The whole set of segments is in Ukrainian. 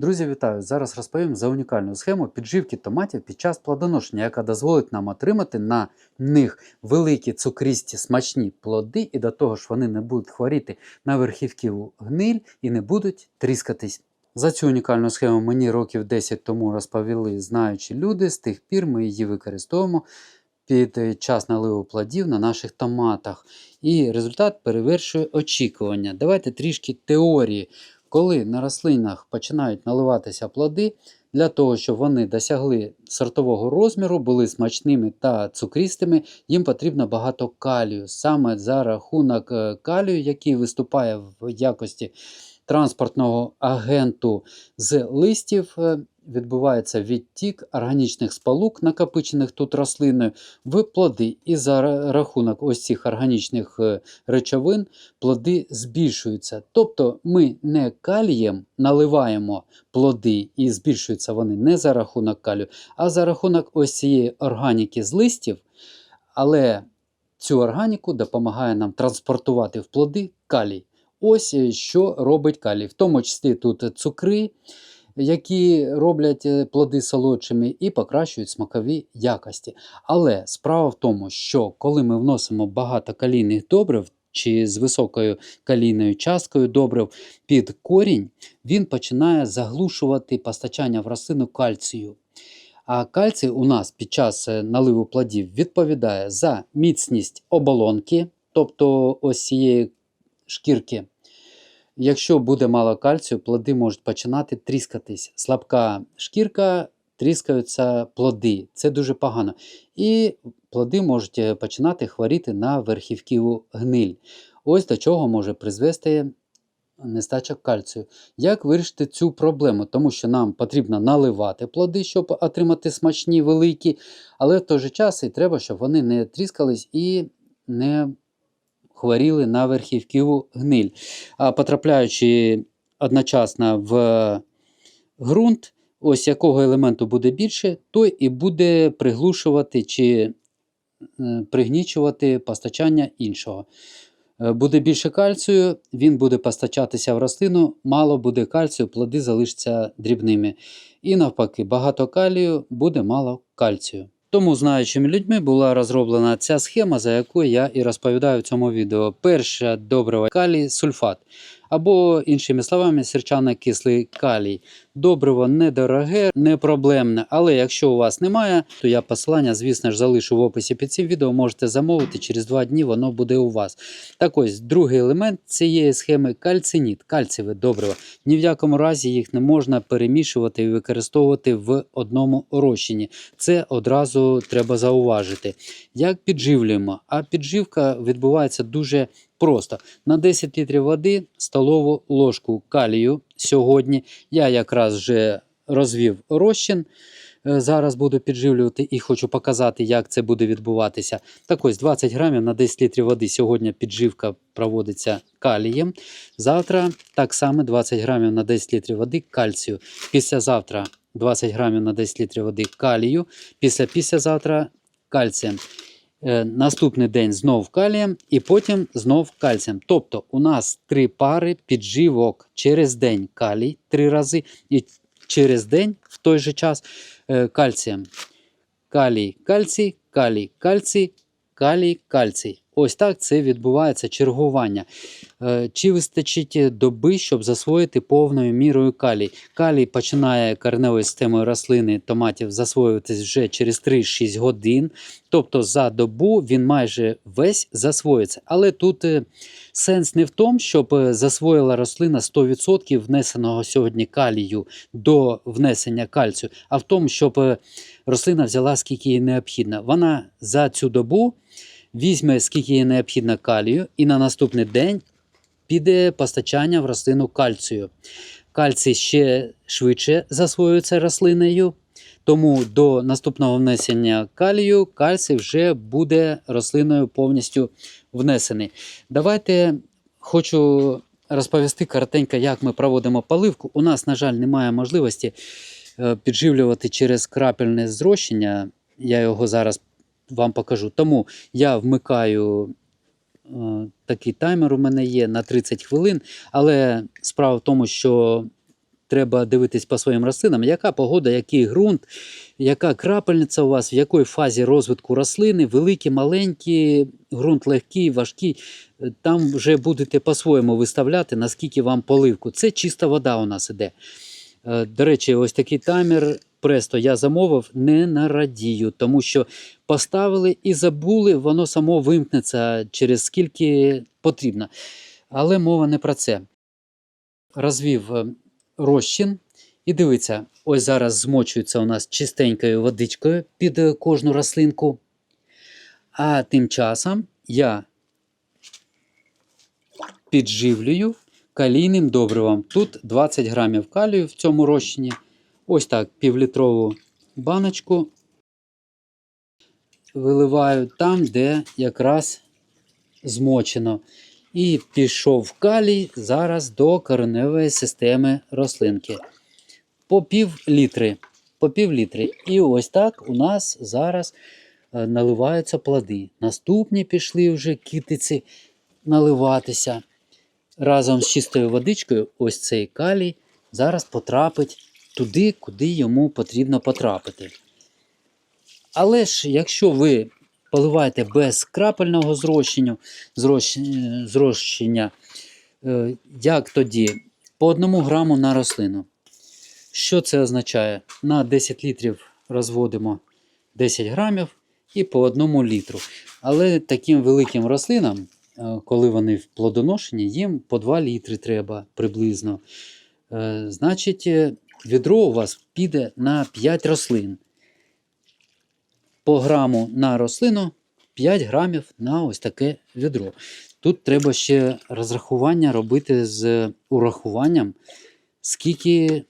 Друзі, вітаю! Зараз розповім за унікальну схему підживки томатів під час плодоношення, яка дозволить нам отримати на них великі цукристі смачні плоди, і до того ж вони не будуть хворіти на верхівківу гниль і не будуть тріскатись. За цю унікальну схему мені років 10 тому розповіли знаючі люди. З тих пір ми її використовуємо під час наливу плодів на наших томатах. І результат перевершує очікування. Давайте трішки теорії. Коли на рослинах починають наливатися плоди, для того, щоб вони досягли сортового розміру, були смачними та цукристими, їм потрібно багато калію. Саме за рахунок е, калію, який виступає в якості транспортного агенту з листів, е, відбувається відтік органічних сполук, накопичених тут рослиною, в плоди. І за рахунок ось цих органічних е, речовин плоди збільшуються. Тобто ми не калієм наливаємо плоди і збільшуються вони не за рахунок калію, а за рахунок ось цієї органіки з листів. Але цю органіку допомагає нам транспортувати в плоди калій. Ось е, що робить калій. В тому числі тут цукри, які роблять е, плоди солодшими і покращують смакові якості. Але справа в тому, що коли ми вносимо багато калійних добрив чи з високою калійною часткою добрив під корінь, він починає заглушувати постачання в рослину кальцію. А кальцій у нас під час е, наливу плодів відповідає за міцність оболонки, тобто ось цієї шкірки. Якщо буде мало кальцію, плоди можуть починати тріскатись. Слабка шкірка, тріскаються плоди. Це дуже погано. І плоди можуть е, починати хворіти на верхівківу гниль. Ось до чого може призвести нестача кальцію. Як вирішити цю проблему? Тому що нам потрібно наливати плоди, щоб отримати смачні, великі, але в той же час і треба, щоб вони не тріскались і не хворіли на верхівківу гниль. А потрапляючи одночасно в ґрунт, ось якого елементу буде більше, той і буде приглушувати чи е, пригнічувати постачання іншого. Е, Буде більше кальцію, він буде постачатися в рослину, мало буде кальцію, плоди залишаться дрібними. І навпаки, багато калію буде мало кальцію. Тому знаючими людьми була розроблена ця схема, за якою я і розповідаю в цьому відео. Перша добрива калій сульфат. Або, іншими словами, сірчано-кислий калій. Добриво недороге, не проблемне, але якщо у вас немає, то я посилання, звісно ж, залишу в описі під цим відео. Можете замовити, через два дні воно буде у вас. Так ось, другий елемент цієї схеми кальциніт, кальцієве добриво. Ні в якому разі їх не можна перемішувати і використовувати в одному розчині. Це одразу треба зауважити. Як підживлюємо? А підживка відбувається дуже просто. На 10 літрів води столову ложку калію сьогодні. Я якраз вже розвів розчин. Е, Зараз буду підживлювати і хочу показати, як це буде відбуватися. Так ось 20 грамів на 10 літрів води. Сьогодні підживка проводиться калієм. Завтра так само 20 грамів на 10 літрів води кальцію. Післязавтра 20 грамів на 10 літрів води калію. Після післязавтра кальцієм. Е, Наступний день знов калієм і потім знов кальцієм. Тобто у нас три пари підживок через день калій три рази і через день в той же час е, кальцієм. Калій, кальцій, калій, кальцій, калій, кальцій. Ось так це відбувається чергування. Е, Чи вистачить доби, щоб засвоїти повною мірою калій? Калій починає кореневою системою рослини томатів засвоюватись вже через 3-6 годин. Тобто за добу він майже весь засвоїться. Але тут е, сенс не в тому, щоб е, засвоїла рослина 100% внесеного сьогодні калію до внесення кальцію, а в тому, щоб рослина взяла скільки їй необхідно. Вона за цю добу візьме скільки їй необхідно калію, і на наступний день піде постачання в рослину кальцію. Кальцій ще швидше засвоюється рослиною, тому до наступного внесення калію кальцій вже буде рослиною повністю внесений. Давайте хочу розповісти коротенько, як ми проводимо поливку. У нас, на жаль, немає можливості е, підживлювати через крапельне зрощення. Я його зараз вам покажу. Тому я вмикаю е, такий таймер у мене є на 30 хвилин. Але справа в тому, що треба дивитись по своїм рослинам, яка погода, який ґрунт, яка крапельниця у вас, в якій фазі розвитку рослини, великі, маленькі, ґрунт легкий, важкий. Там вже будете по-своєму виставляти, наскільки вам поливку. Це чиста вода у нас іде. Е, До речі, ось такий таймер Престо я замовив не на радію, тому що поставили і забули, воно само вимкнеться через скільки потрібно. Але мова не про це. Розвів е, розчин і дивіться, ось зараз змочується у нас чистенькою водичкою під е, кожну рослинку. А тим часом я підживлюю калійним добривом. Тут 20 грамів калію в цьому розчині. Ось так півлітрову баночку виливаю там, де якраз змочено. І пішов калій зараз до кореневої системи рослинки. По пів літри. По пів літри. І ось так у нас зараз е, наливаються плоди. Наступні пішли вже китиці наливатися. Разом з чистою водичкою, ось цей калій зараз потрапить туди, куди йому потрібно потрапити. Але ж, якщо ви поливаєте без крапельного зрощення, зрощення, як тоді? По одному граму на рослину. Що це означає? На 10 літрів розводимо 10 грамів і по одному літру. Але таким великим рослинам, е, коли вони в плодоношенні, їм по 2 літри треба приблизно. Е, Значить, е, відро у вас піде на 5 рослин. По граму на рослину 5 грамів на ось таке відро. Тут треба ще розрахування робити з урахуванням, скільки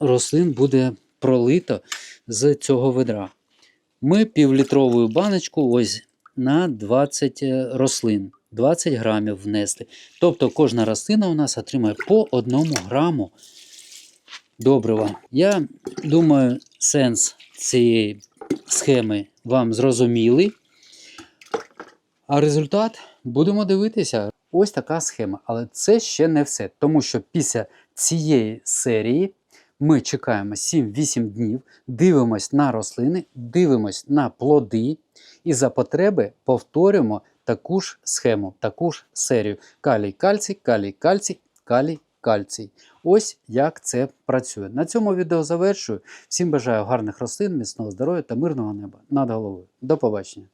рослин буде пролито з цього ведра. Ми півлітрову баночку ось на 20 рослин, 20 грамів внесли. Тобто кожна рослина у нас отримає по одному граму добрива. Я думаю, сенс цієї схеми вам зрозумілий. А результат будемо дивитися. Ось така схема. Але це ще не все. Тому що після цієї серії ми чекаємо 7-8 днів, дивимось на рослини, дивимось на плоди і за потреби повторюємо таку ж схему, таку ж серію. Калій, кальцій, калій, кальцій, калій, кальцій. Ось як це працює. На цьому відео завершую. Всім бажаю гарних рослин, міцного здоров'я та мирного неба над головою. До побачення!